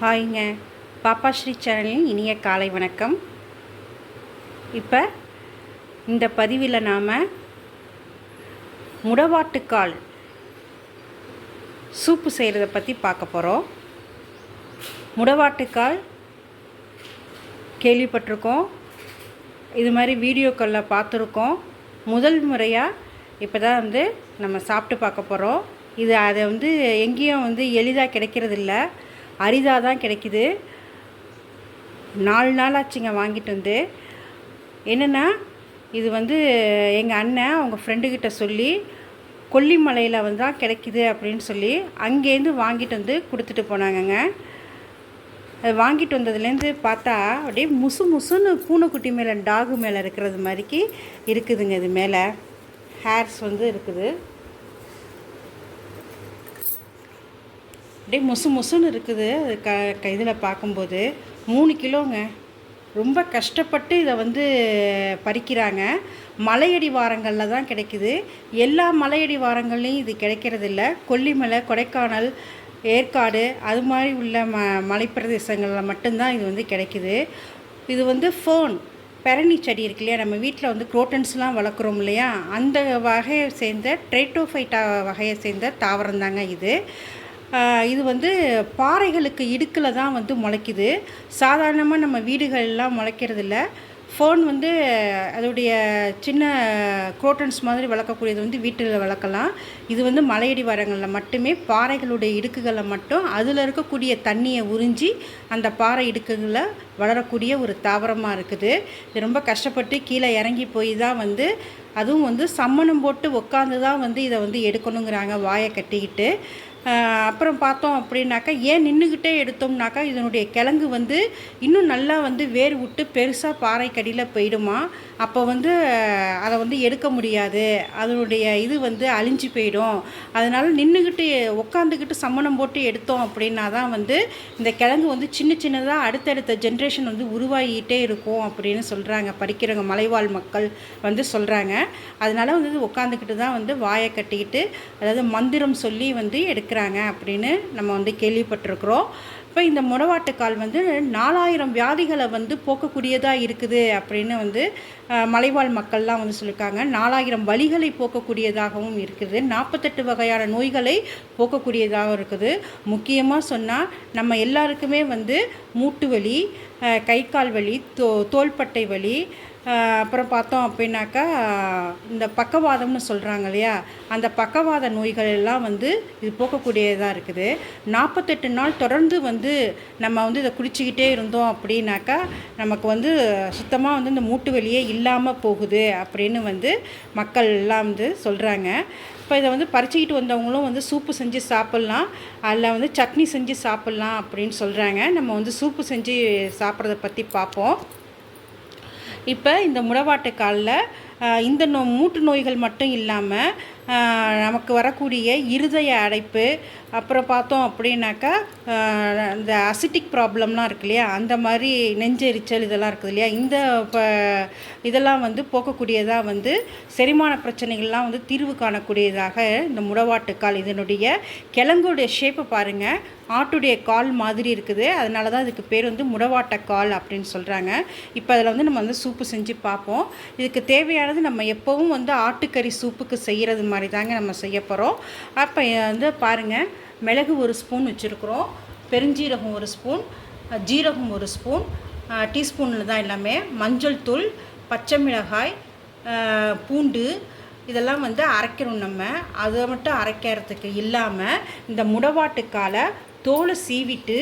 ஹாய்ங்க. பாப்பா ஸ்ரீ சேனலின் இனிய காலை வணக்கம். இப்போ இந்த பதிவில் நாம் முடவாட்டுக்கால் சூப்பு செய்கிறத பற்றி பார்க்க போகிறோம் முடவாட்டுக்கால் கேள்விப்பட்டிருக்கோம். இது மாதிரி வீடியோக்களில் பார்த்துருக்கோம். முதல் முறையாக இப்போ தான் வந்து நம்ம சாப்பிட்டு பார்க்க போகிறோம் இது அதை வந்து எங்கேயும் வந்து எளிதாக கிடைக்கிறதில்ல. அரிதாக தான் கிடைக்குது. நாலு நாள் ஆச்சுங்க வாங்கிட்டு வந்து. என்னென்னா இது வந்து எங்கள் அண்ணன் அவங்க ஃப்ரெண்டுக்கிட்ட சொல்லி கொல்லிமலையில் வந்து தான் கிடைக்குது அப்படின்னு சொல்லி அங்கேருந்து வாங்கிட்டு வந்து கொடுத்துட்டு போனாங்கங்க. அது வாங்கிட்டு வந்ததுலேருந்து பார்த்தா அப்படியே முசு முசுன்னு பூனைக்குட்டி மேலே டாகு மேலே இருக்கிறது மாதிரிக்கு இருக்குதுங்க இது மேலே. ஹேர்ஸ் வந்து இருக்குது. அப்படியே முசு முசுன்னு இருக்குது. அது க க இதில் பார்க்கும்போது மூணு கிலோங்க. ரொம்ப கஷ்டப்பட்டு இதை வந்து பறிக்கிறாங்க. மலையடி வாரங்களில் தான் கிடைக்குது. எல்லா மலையடி வாரங்கள்லேயும் இது கிடைக்கிறதில்ல. கொல்லிமலை கொடைக்கானல் ஏற்காடு அது மாதிரி உள்ள ம மலைப்பிரதேசங்களில் மட்டும்தான் இது வந்து கிடைக்குது. இது வந்து ஃபோன் பெரணி செடி இருக்கு இல்லையா? நம்ம வீட்டில் வந்து குரோட்டன்ஸ்லாம் வளர்க்குறோம் இல்லையா? அந்த வகையை சேர்ந்த ட்ரேட்டோஃபைட்டா வகையை சேர்ந்த தாவரம் தாங்க இது. இது வந்து பாறைகளுக்கு இடுக்கில் தான் வந்து முளைக்குது. சாதாரணமாக நம்ம வீடுகள்லாம் முளைக்கிறதில்ல. ஃபோன் வந்து அதோடைய சின்ன குரோட்டன்ஸ் மாதிரி வளர்க்கக்கூடியது வந்து வீட்டில் வளர்க்கலாம். இது வந்து மலையடி வாரங்களில் மட்டுமே பாறைகளுடைய இடுக்குகளை மட்டும் அதில் இருக்கக்கூடிய தண்ணியை உறிஞ்சி அந்த பாறை இடுக்குகளில் வளரக்கூடிய ஒரு தாவரமாக இருக்குது. இது ரொம்ப கஷ்டப்பட்டு கீழே இறங்கி போய் தான் வந்து அதுவும் வந்து சம்மணம் போட்டு உட்காந்து தான் வந்து இதை வந்து எடுக்கணுங்கிறாங்க வாயை கட்டிக்கிட்டு. அப்புறம் பார்த்தோம் அப்படின்னாக்கா ஏன் நின்றுக்கிட்டே எடுத்தோம்னாக்கா இதனுடைய கிழங்கு வந்து இன்னும் நல்லா வந்து வேர் விட்டு பெருசாக பாறைக்கடியில் போயிடுமா? அப்போ வந்து அதை வந்து எடுக்க முடியாது. அதனுடைய இது வந்து அழிஞ்சு போயிடும். அதனால் நின்றுக்கிட்டு உட்காந்துக்கிட்டு சம்மணம் போட்டு எடுத்தோம் அப்படின்னா தான் வந்து இந்த கிழங்கு வந்து சின்ன சின்னதாக அடுத்தடுத்த ஜென்ரேஷன் வந்து உருவாகிட்டே இருக்கும் அப்படின்னு சொல்கிறாங்க படிக்கிறவங்க மலைவாழ் மக்கள் வந்து சொல்கிறாங்க அதனால் வந்து உட்காந்துக்கிட்டு தான் வந்து வாயை கட்டிக்கிட்டு அதாவது மந்திரம் சொல்லி வந்து எடுக்கிற இருக்கிறாங்க அப்படின்னு நம்ம வந்து கேள்விப்பட்டிருக்கிறோம். இப்போ இந்த முடவாட்டுக்கால் வந்து நாலாயிரம் வியாதிகளை வந்து போக்கக்கூடியதாக இருக்குது அப்படின்னு வந்து மலைவாழ் மக்கள்லாம் வந்து சொல்லியிருக்காங்க நாலாயிரம் வழிகளை போக்கக்கூடியதாகவும் இருக்குது. நாற்பத்தெட்டு வகையான நோய்களை போக்கக்கூடியதாகவும் இருக்குது. முக்கியமாக சொன்னால் நம்ம எல்லாருக்குமே வந்து மூட்டு வலி கை கால் வலி தோ தோள்பட்டை வலி அப்புறம் பார்த்தோம் அப்படின்னாக்கா இந்த பக்கவாதம்னு சொல்கிறாங்க இல்லையா? அந்த பக்கவாத நோய்கள் எல்லாம் வந்து இது போக்கக்கூடியதாக இருக்குது. நாற்பத்தெட்டு நாள் தொடர்ந்து வந்து நம்ம வந்து இதை குடிச்சிக்கிட்டே இருந்தோம் அப்படின்னாக்கா நமக்கு வந்து சுத்தமாக வந்து இந்த மூட்டு வலியே இல்லாமல் போகுது அப்படின்னு வந்து மக்கள் எல்லாம் வந்து சொல்கிறாங்க இப்போ இதை வந்து பறிச்சிக்கிட்டு வந்தவங்களும் வந்து சூப்பு செஞ்சு சாப்பிட்லாம் அதில் வந்து சட்னி செஞ்சு சாப்பிட்லாம் அப்படின்னு சொல்கிறாங்க நம்ம வந்து சூப்பு செஞ்சு சாப்பிட்றத பற்றி பார்ப்போம். இப்போ இந்த முடவாட்டுக்காலில் இந்த நோ மூட்டு நோய்கள் மட்டும் இல்லாமல் நமக்கு வரக்கூடிய இருதய அடைப்பு அப்புறம் பார்த்தோம் அப்படின்னாக்கா இந்த அசிட்டிக் ப்ராப்ளம்லாம் இருக்கு இல்லையா? அந்த மாதிரி நெஞ்செரிச்சல் இதெல்லாம் இருக்குது இல்லையா? இந்த இப்போ இதெல்லாம் வந்து போக்கக்கூடியதாக வந்து செரிமான பிரச்சனைகள்லாம் வந்து தீர்வு காணக்கூடியதாக இந்த முடவாட்டுக்கால் இதனுடைய கிழங்குடைய ஷேப்பை பாருங்கள் ஆட்டுடைய கால் மாதிரி இருக்குது. அதனால தான் இதுக்கு பேர் வந்து முடவாட்டக்கால் அப்படின்னு சொல்கிறாங்க இப்போ அதில் வந்து நம்ம வந்து சூப்பு செஞ்சு பார்ப்போம். இதுக்கு தேவையானது நம்ம எப்போவும் வந்து ஆட்டுக்கறி சூப்புக்கு செய்கிறது மாதிரி தாங்க நம்ம செய்ய போகிறோம் அப்போ வந்து பாருங்கள் மிளகு ஒரு ஸ்பூன் வச்சுருக்குறோம். பெருஞ்சீரகம் ஒரு ஸ்பூன் ஜீரகம் ஒரு ஸ்பூன் டீஸ்பூனில் தான் எல்லாமே. மஞ்சள் தூள் பச்சை மிளகாய் பூண்டு இதெல்லாம் வந்து அரைக்கணும் நம்ம. அதை மட்டும் அரைக்கிறதுக்கு இல்லாமல் இந்த முடவாட்டுக்கால தோலை சீவிட்டு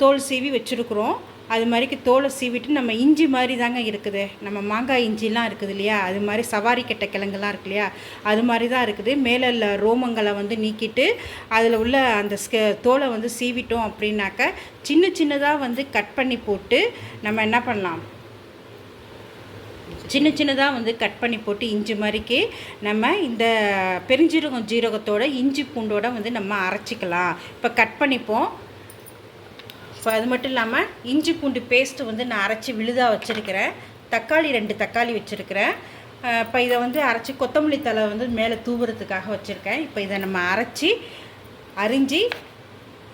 தோல் சீவி வச்சுருக்குறோம். அது மாதிரிக்கு தோலை சீவிட்டு நம்ம இஞ்சி மாதிரி தாங்க இருக்குது. நம்ம மாங்காய் இஞ்சிலாம் இருக்குது இல்லையா? அது மாதிரி சவாரி கெட்ட கிழங்குலாம் இருக்கு இல்லையா? அது மாதிரி தான் இருக்குது. மேலே உள்ள ரோமங்களை வந்து நீக்கிட்டு அதில் உள்ள அந்த தோலை வந்து சீவிட்டோம் அப்படின்னாக்க சின்ன சின்னதாக வந்து கட் பண்ணி போட்டு நம்ம என்ன பண்ணலாம்? சின்ன சின்னதாக வந்து கட் பண்ணி போட்டு இஞ்சி மாதிரிக்கு நம்ம இந்த பெருஞ்சீரகம் ஜீரகத்தோட இஞ்சி பூண்டோட வந்து நம்ம அரைச்சிக்கலாம். இப்போ கட் பண்ணிப்போம். ஸோ அது மட்டும் இல்லாமல் இஞ்சி பூண்டு பேஸ்ட்டு வந்து நான் அரைச்சி விழுதாக வச்சுருக்கிறேன். தக்காளி ரெண்டு தக்காளி வச்சுருக்கிறேன். இப்போ இதை வந்து அரைச்சி கொத்தமல்லி தலை வந்து மேலே தூவுறதுக்காக வச்சுருக்கேன். இப்போ இதை நம்ம அரைச்சி அரிஞ்சு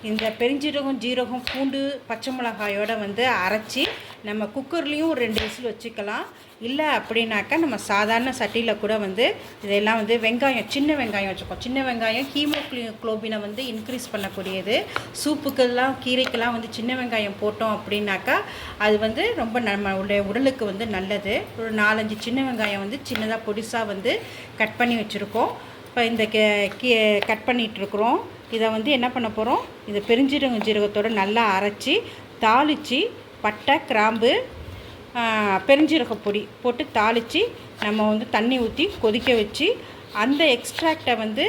இந்த பெருஞ்சீரகம் ஜீரகம் பூண்டு பச்சை மிளகாயோட வந்து அரைச்சி நம்ம குக்கர்லேயும் ஒரு ரெண்டு விசில் வச்சுக்கலாம். இல்லை அப்படின்னாக்கா நம்ம சாதாரண சட்டியில் கூட வந்து இதெல்லாம் வந்து வெங்காயம் சின்ன வெங்காயம் வச்சுக்கோம் சின்ன வெங்காயம் ஹீமோக்ளோபினை வந்து இன்க்ரீஸ் பண்ணக்கூடியது. சூப்புக்கெல்லாம் கீரைக்கெல்லாம் வந்து சின்ன வெங்காயம் போட்டோம் அப்படின்னாக்கா அது வந்து ரொம்ப நம்ம உடைய உடலுக்கு வந்து நல்லது. ஒரு நாலஞ்சு சின்ன வெங்காயம் வந்து சின்னதாக பொடிசாக வந்து கட் பண்ணி வச்சுருக்கோம். இப்போ இந்த கே கீ கட் பண்ணிகிட்ருக்குறோம் இதை வந்து என்ன பண்ண போகிறோம் இது பெருஞ்சீரகம் ஜீரகத்தோடு நல்லா அரைச்சி தாளித்து பட்டை கிராம்பு பெருஞ்சீரக பொடி போட்டு தாளித்து நம்ம வந்து தண்ணி ஊற்றி கொதிக்க வச்சு அந்த எக்ஸ்ட்ராக்டை வந்து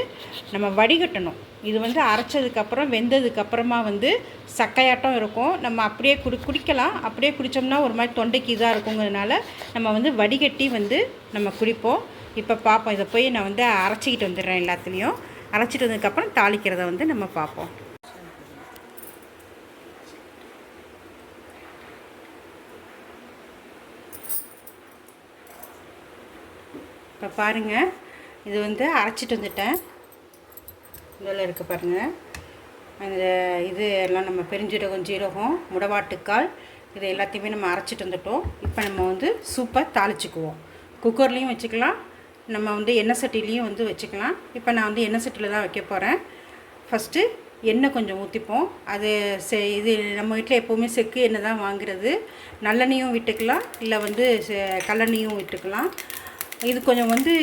நம்ம வடிகட்டணும். இது வந்து அரைச்சதுக்கப்புறம் வெந்ததுக்கப்புறமா வந்து சக்கையாட்டம் இருக்கும். நம்ம அப்படியே குடி குடிக்கலாம். அப்படியே குடித்தோம்னா ஒரு மாதிரி தொண்டைக்கு இதாக இருக்குங்கிறதுனால நம்ம வந்து வடிகட்டி வந்து நம்ம குடிப்போம். இப்போ பார்ப்போம் இதை போய் நான் வந்து அரைச்சிக்கிட்டு வந்துடுறேன் எல்லாத்துலேயும். அரைச்சிட்டு வந்ததுக்கப்புறம் தாளிக்கிறத வந்து நம்ம பார்ப்போம். இப்போ பாருங்கள் இது வந்து அரைச்சிட்டு வந்துட்டேன். இதில் இருக்குது பாருங்கள் அந்த இது எல்லாம் நம்ம பெருஞ்சீரகம் ஜீரகம் முடவாட்டுக்கால் இது எல்லாத்தையுமே நம்ம அரைச்சிட்டு வந்துட்டோம். இப்போ நம்ம வந்து சூப்பை தாளிச்சுக்குவோம். குக்கர்லேயும் வச்சுக்கலாம் நம்ம வந்து எண்ணெய் சட்டிலையும் வந்து வச்சுக்கலாம். இப்போ நான் வந்து எண்ணெய் சட்டியில் தான் வைக்க போகிறேன் ஃபஸ்ட்டு எண்ணெய் கொஞ்சம் ஊற்றிப்போம் அது செ இது நம்ம வீட்டில் எப்போவுமே செக்கு எண்ணெய் தான் வாங்குறது. நல்லெண்ணெயும் விட்டுக்கலாம். இல்லை வந்து செ- விட்டுக்கலாம். இது கொஞ்சம் வந்து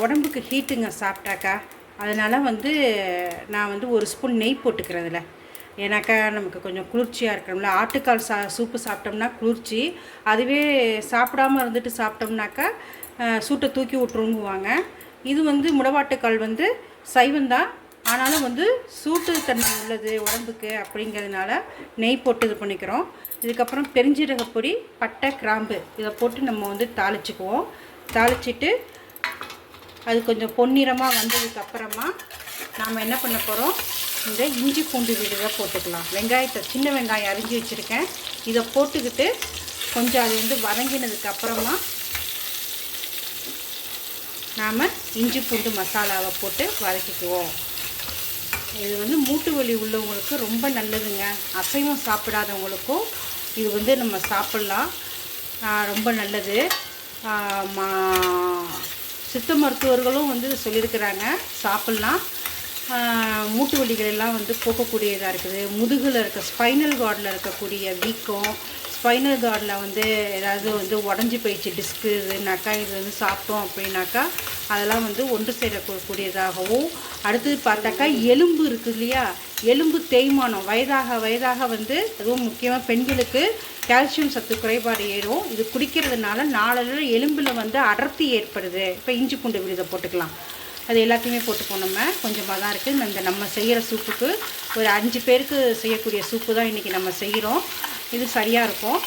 உடம்புக்கு ஹீட்டுங்க சாப்பிட்டாக்கா. அதனால் வந்து நான் வந்து ஒரு ஸ்பூன் நெய் போட்டுக்கிறதுல ஏன்னாக்கா நமக்கு கொஞ்சம் குளிர்ச்சியாக இருக்கணும்ல. ஆட்டுக்கால் சா சூப்பு சாப்பிட்டோம்னா குளிர்ச்சி. அதுவே சாப்பிடாம இருந்துட்டு சாப்பிட்டோம்னாக்கா சூட்டை தூக்கி விட்டுருங்குவாங்க. இது வந்து முடவாட்டுக்கால் வந்து சைவந்தான் ஆனாலும் வந்து சூட்டு தன்மை உள்ளது உடம்புக்கு அப்படிங்கிறதுனால நெய் போட்டு இது பண்ணிக்கிறோம். இதுக்கப்புறம் பெருஞ்சீரக பொடி பட்டை கிராம்பு இதை போட்டு நம்ம வந்து தாளிச்சுக்குவோம். தாளிச்சிட்டு அது கொஞ்சம் பொன்னிறமாக வந்ததுக்கப்புறமா நாம் என்ன பண்ண போகிறோம் இந்த இஞ்சி பூண்டு விழுதை போட்டுக்கலாம். வெங்காயத்தை சின்ன வெங்காயம் அரிஞ்சு வச்சுருக்கேன். இதை போட்டுக்கிட்டு கொஞ்சம் அது வந்து வதங்கினதுக்கப்புறமா நாம் இஞ்சி பூண்டு மசாலாவை போட்டு வதக்கிக்குவோம். இது வந்து மூட்டு வலி உள்ளவங்களுக்கு ரொம்ப நல்லதுங்க. அசைவம் சாப்பிடாதவங்களுக்கும் இது வந்து நம்ம சாப்பிட்லாம். ரொம்ப நல்லது. மா- சித்த மருத்துவர்களும் வந்து சொல்லியிருக்கிறாங்க சாப்பிட்லாம். மூட்டு வலிகள் எல்லாம் வந்து போக்கக்கூடியதாக இருக்குது. முதுகில் இருக்க ஸ்பைனல் கார்டில் இருக்கக்கூடிய வீக்கம் ஸ்பைனல் கார்டில் வந்து ஏதாவது வந்து உடஞ்சி போயிடுச்சு டிஸ்க்கு இதுனாக்கா இது வந்து சாப்பிட்டோம் அப்படின்னாக்கா அதெல்லாம் வந்து ஒன்று சேரக்கூடியதாகவும் அடுத்தது பார்த்தாக்கா எலும்பு இருக்குது இல்லையா? எலும்பு தேய்மானம் வயதாக வயதாக வந்து அதுவும் முக்கியமாக பெண்களுக்கு கால்சியம் சத்து குறைபாடு ஏறும். இது குடிக்கிறதுனால நாளில் எலும்பில் வந்து அடர்த்தி ஏற்படுது. இப்போ இஞ்சி பூண்டு விழுதை போட்டுக்கலாம். அது எல்லாத்தையுமே போட்டுப்போம் நம்ம. கொஞ்சமாக தான் இருக்குது இந்த நம்ம செய்கிற சூப்புக்கு ஒரு அஞ்சு பேருக்கு செய்யக்கூடிய சூப்பு தான் இன்றைக்கி நம்ம செய்கிறோம் இது சரியாக இருக்கும்.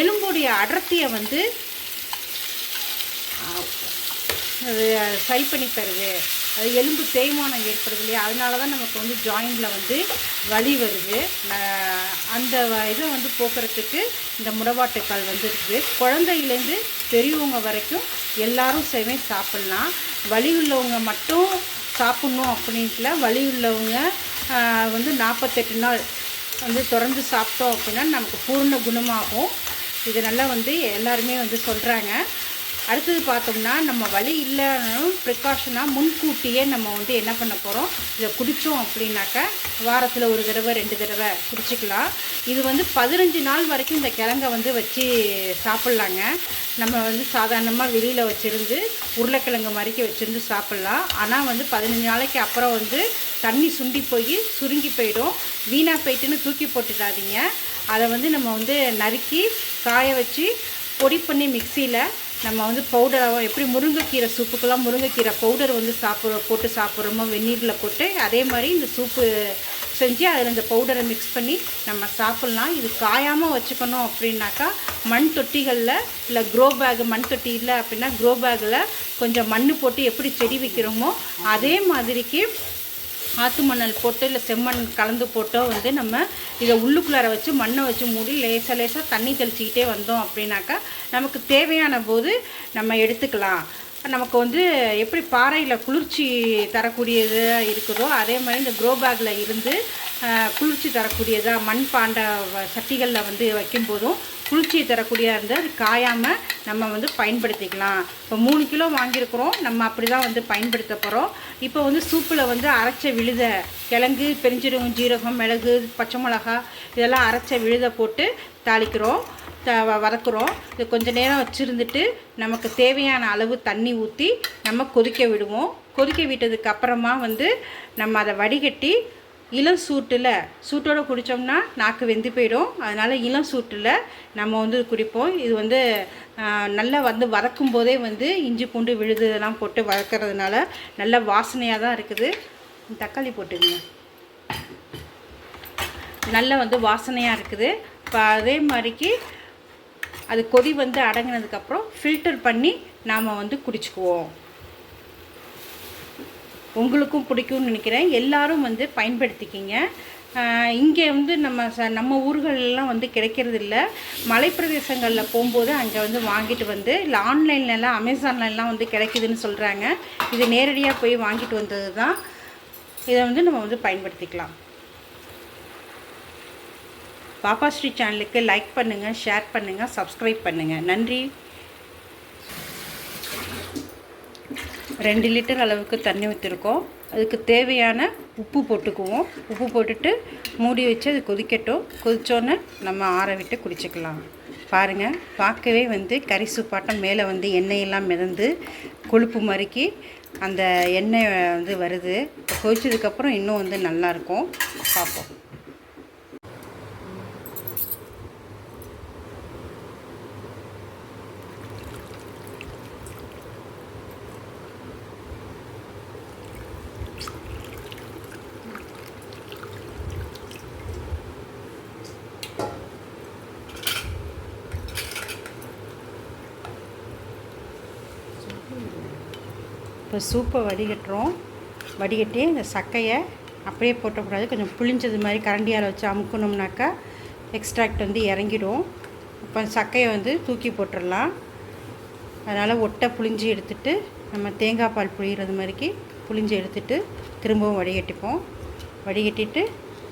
எலும்புடைய அடர்த்தியை வந்து அது சரி பண்ணி தருது. அது எலும்பு தேய்மானம் ஏற்படுது இல்லையா? அதனால தான் நமக்கு வந்து ஜாயிண்டில் வந்து வலி வருது. அந்த இதை வந்து போக்குறதுக்கு இந்த முடவாட்டுக்கால் வந்து இருக்குது குழந்தையிலேருந்து பெரியவங்க வரைக்கும் எல்லாரும் சேவை சாப்பிட்லாம். வலி உள்ளவங்க மட்டும் சாப்பிட்ணும் அப்படின்ட்டுல வலி உள்ளவங்க வந்து நாற்பத்தெட்டு நாள் வந்து தொடர்ந்து சாப்பிட்டோம் அப்படின்னா நமக்கு பூர்ண குணமாகும். இது நல்லா வந்து எல்லாருமே வந்து சொல்கிறாங்க அடுத்தது பார்த்தோம்னா நம்ம வலி இல்லைனாலும் ப்ரிகாஷனாக முன்கூட்டியே நம்ம வந்து என்ன பண்ண போகிறோம் இதை குடித்தோம் அப்படின்னாக்கா வாரத்தில் ஒரு தடவை ரெண்டு தடவை குடிச்சிக்கலாம். இது வந்து பதினஞ்சு நாள் வரைக்கும் இந்த கிழங்க வந்து வச்சு சாப்பிட்லாங்க. நம்ம வந்து சாதாரணமாக வெளியில் வச்சுருந்து உருளைக்கிழங்கு மாதிரிக்கு வச்சுருந்து சாப்பிட்லாம். ஆனால் வந்து பதினஞ்சு நாளைக்கு அப்புறம் வந்து தண்ணி சுண்டி போய் சுருங்கி போயிடும். வீணாக போயிட்டுன்னு தூக்கி போட்டுடாதீங்க. அதை வந்து நம்ம வந்து நறுக்கி காய வச்சு பொடி பண்ணி மிக்சியில் நம்ம வந்து பவுடராகவும் எப்படி முருங்கைக்கீரை சூப்புக்கெல்லாம் முருங்கைக்கீரை பவுடர் வந்து சாப்பிட்ற போட்டு சாப்பிட்றோமோ வெந்நீரில் போட்டு அதே மாதிரி இந்த சூப்பு செஞ்சு அதில் இந்த பவுடரை மிக்ஸ் பண்ணி நம்ம சாப்பிட்லாம். இது காயாமல் வச்சுக்கணும் அப்படின்னாக்கா மண் தொட்டிகளில் இல்லை க்ரோ பேக் மண் தொட்டி இல்லை அப்படின்னா க்ரோ பேக்கில் கொஞ்சம் மண் போட்டு எப்படி செடி வைக்கிறோமோ அதே மாதிரிக்கு ஆற்று மணல் போட்டு இல்லை செம்மண் கலந்து போட்டோ வந்து நம்ம இதை உள்ளுக்குள்ளார வச்சு மண்ணை வச்சு மூடி லேசாக லேசாக தண்ணி தெளிச்சிக்கிட்டே வந்தோம் அப்படின்னாக்கா நமக்கு தேவையான போது நம்ம எடுத்துக்கலாம். நமக்கு வந்து எப்படி பாறையில் குளிர்ச்சி தரக்கூடியது இருக்குதோ அதே மாதிரி இந்த க்ரோ பேக்கில் இருந்து குளிர்ச்சி தரக்கூடியதாக மண் பாண்ட வ- சட்டிகளில் வந்து வைக்கும்போதும் குளிர்ச்சியை தரக்கூடியதாக இருந்து அது காயாமல் நம்ம வந்து பயன்படுத்திக்கலாம். இப்போ மூணு கிலோ வாங்கியிருக்கிறோம். நம்ம அப்படி தான் வந்து பயன்படுத்த போகிறோம் இப்போ வந்து சூப்பில் வந்து அரைச்ச விழுத கிழங்கு பெருஞ்சீரகம் ஜீரகம் மிளகு பச்சை மிளகா இதெல்லாம் அரைச்ச விழுத போட்டு தாளிக்கிறோம். வதக்குறோம் இது கொஞ்சம் நேரம் வச்சுருந்துட்டு நமக்கு தேவையான அளவு தண்ணி ஊற்றி நம்ம கொதிக்க விடுவோம். கொதிக்க விட்டதுக்கு அப்புறமா வந்து நம்ம அதை வடிகட்டி இளம் சூட்டில் சூட்டோடு குடித்தோம்னா நாக்கு வெந்து போயிடும். அதனால் இளம் சூட்டில் நம்ம வந்து குடிப்போம். இது வந்து நல்லா வந்து வதக்கும் போதே வந்து இஞ்சி பூண்டு விழுது இதெல்லாம் போட்டு வதக்கிறதுனால நல்ல வாசனையாக தான் இருக்குது. தக்காளி போட்டுங்க. நல்லா வந்து வாசனையாக இருக்குது. இப்போ அதே மாதிரிக்கு அது கொதி வந்து அடங்கினதுக்கப்புறம் ஃபில்டர் பண்ணி நாம் வந்து குடிச்சுக்குவோம். உங்களுக்கும் பிடிக்கும்னு நினைக்கிறேன். எல்லாரும் வந்து பயன்படுத்திக்கிங்க. இங்கே வந்து நம்ம ச நம்ம ஊர்களெலாம் வந்து கிடைக்கிறது இல்லை மலைப்பிரதேசங்களில் போகும்போது அங்கே வந்து வாங்கிட்டு வந்து இல்லை ஆன்லைன்லலாம் அமேசான்லலாம் வந்து கிடைக்குதுன்னு சொல்கிறாங்க இது நேரடியாக போய் வாங்கிட்டு வந்தது தான் இதை வந்து நம்ம வந்து பயன்படுத்திக்கலாம். பாப்பா ஸ்ரீ சேனலுக்கு லைக் பண்ணுங்கள் ஷேர் பண்ணுங்கள் சப்ஸ்கிரைப் பண்ணுங்கள் நன்றி. ரெண்டு லிட்டர் அளவுக்கு தண்ணி ஊற்றிருக்கோம் அதுக்கு தேவையான உப்பு போட்டுக்குவோம். உப்பு போட்டுட்டு மூடி வச்சு அது கொதிக்கட்டும். கொதித்தோன்னே நம்ம ஆற விட்டு குடிச்சிக்கலாம். பாருங்கள் பார்க்கவே வந்து கறி சூப்பாட்டம் மேலே வந்து எண்ணெயெல்லாம் மிதந்து கொழுப்பு மறுக்கி அந்த எண்ணெய் வந்து வருது. கொதிச்சதுக்கப்புறம் இன்னும் வந்து நல்லாயிருக்கும் பார்ப்போம். இப்போ சூப்பை வடிகட்டுறோம். வடிகட்டி இந்த சக்கையை அப்படியே போட்டக்கூடாது. கொஞ்சம் புளிஞ்சது மாதிரி கரண்டியால் வச்சு அமுக்கணும்னாக்கா எக்ஸ்ட்ராக்ட் வந்து இறங்கிடும். அப்போ சக்கையை வந்து தூக்கி போட்டுடலாம். அதனால் ஒட்டை புளிஞ்சு எடுத்துட்டு நம்ம தேங்காய் பால் புளிகிறது மாதிரிக்கு புளிஞ்சு எடுத்துட்டு திரும்பவும் வடிகட்டிப்போம். வடிகட்டிட்டு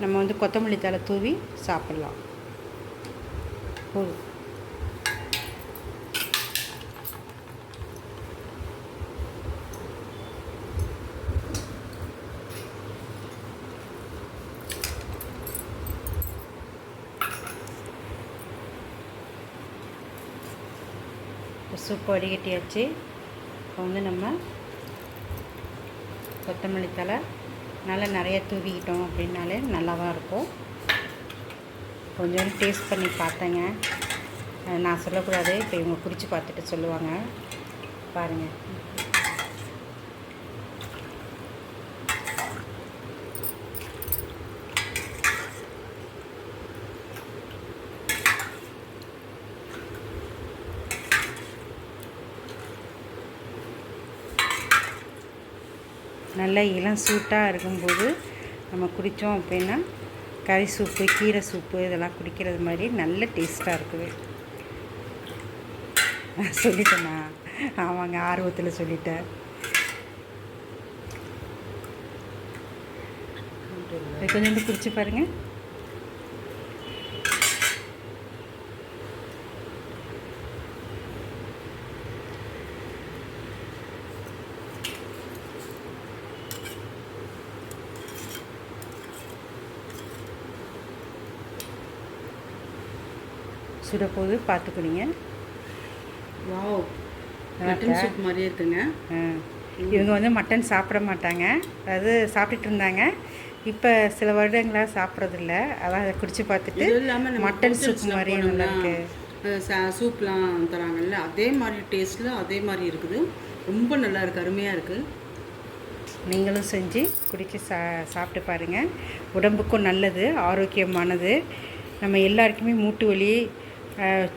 நம்ம வந்து கொத்தமல்லி தழை தூவி சாப்பிட்லாம். போதும். இப்போ சூப்பு வடிகட்டியாச்சு இப்போ வந்து நம்ம கொத்தமல்லி தழை. நல்லா நிறைய தூவிக்கிட்டோம் அப்படின்னாலே நல்லா தான் இருக்கும். கொஞ்சம் டேஸ்ட் பண்ணி பார்த்தேங்க. நான் சொல்லக்கூடாது இப்போ இவங்க குறித்து பார்த்துட்டு சொல்லுவாங்க. பாருங்கள் நல்லா இளம் சூட்டாக இருக்கும்போது நம்ம குடித்தோம் அப்படின்னா கறி சூப்பு கீரை சூப்பு இதெல்லாம் குடிக்கிறது மாதிரி நல்ல டேஸ்ட்டாக இருக்குது நான் சொல்லிட்டேண்ணா ஆமாங்க ஆர்வத்தில் சொல்லிட்டேன். கொஞ்சம் வந்து குடிச்சு பாருங்கள் சுடப்போது பார்த்து குடிங்க வாவ். மட்டன்? சூப் மாதிரியே இருக்குங்க. இவங்க வந்து மட்டன் சாப்பிட மாட்டாங்க. அதாவது சாப்பிட்டுட்டு இருந்தாங்க. இப்போ சில வருடங்களாக சாப்பிட்றதில்ல. அதான் அதை குடிச்சு பார்த்துட்டு இது இல்லாம நம்ம மட்டன் சூப் மாதிரியே நல்லா போனோம்னா, இருக்கு அஹ் ச- சூப்லாம் தராங்கல்ல. அதே மாதிரி டேஸ்ட்டில் அதே மாதிரி இருக்குது. ரொம்ப நல்லா இருக்கு. அருமையாக இருக்குது நீங்களும் செஞ்சு குடிச்சு சா சாப்பிட்டு பாருங்கள் உடம்புக்கும் நல்லது ஆரோக்கியமானது. நம்ம எல்லாருக்குமே மூட்டு வலி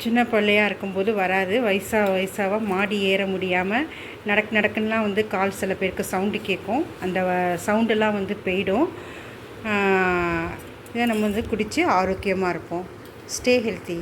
சின்ன பிள்ளையாக இருக்கும்போது வராது. வயசாக வயசாக மாடி ஏற முடியாமல் நடக்கு நடக்குன்னா வந்து கால் சில பேருக்கு சவுண்டு கேட்கும் அந்த சவுண்டெல்லாம் வந்து போயிடும். இதை நம்ம வந்து குடித்து ஆரோக்கியமாக இருப்போம். Stay healthy